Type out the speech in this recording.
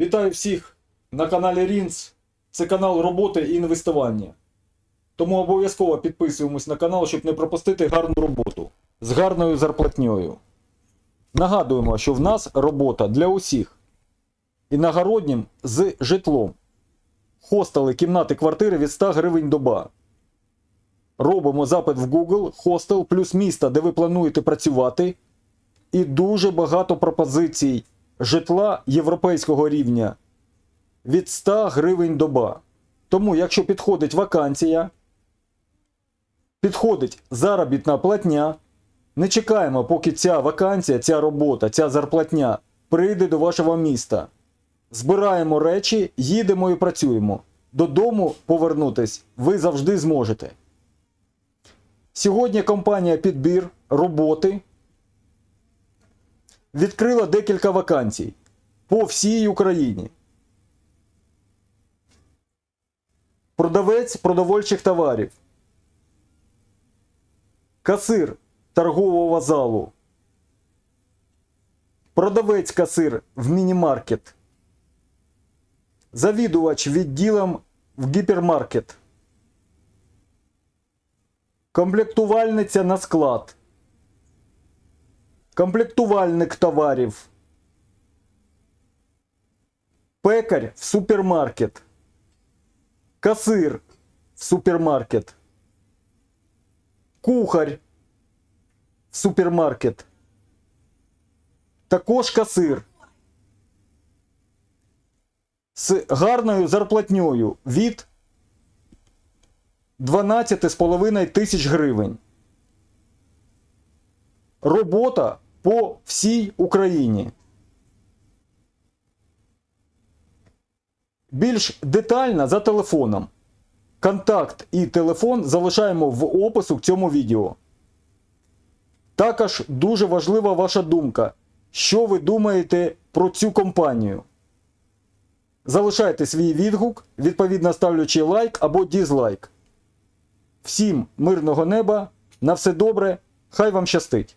Вітаю всіх на каналі Рінс. Це канал роботи і інвестування. Тому обов'язково підписуємось на канал, щоб не пропустити гарну роботу з гарною зарплатньою. Нагадуємо, що в нас робота для усіх. Іногороднім з житлом. Хостели, кімнати, квартири від 100 гривень доба. Робимо запит в Google, хостел плюс місто, де ви плануєте працювати. І дуже багато пропозицій житла європейського рівня від 100 гривень доба. Тому, якщо підходить вакансія, підходить заробітна платня, не чекаємо, поки ця вакансія, ця робота, ця зарплатня прийде до вашого міста. Збираємо речі, їдемо і працюємо. Додому повернутись ви завжди зможете. Сьогодні компанія Підбір роботи відкрила декілька вакансій по всій Україні. Продавець продовольчих товарів. Касир торгового залу. Продавець касир в міні-маркет. Завідувач відділом в гіпермаркет. Комплектувальниця на склад. Комплектувальник товарів. Пекар в супермаркет. Касир в супермаркет. Кухар в супермаркет. Також касир. З гарною зарплатньою від 12,5 тисяч гривень. Робота по всій Україні. Більш детально за телефоном. Контакт і телефон залишаємо в опису к цьому відео. Також дуже важлива ваша думка. Що ви думаєте про цю компанію? Залишайте свій відгук, відповідно ставлячи лайк або дізлайк. Всім мирного неба, на все добре, хай вам щастить!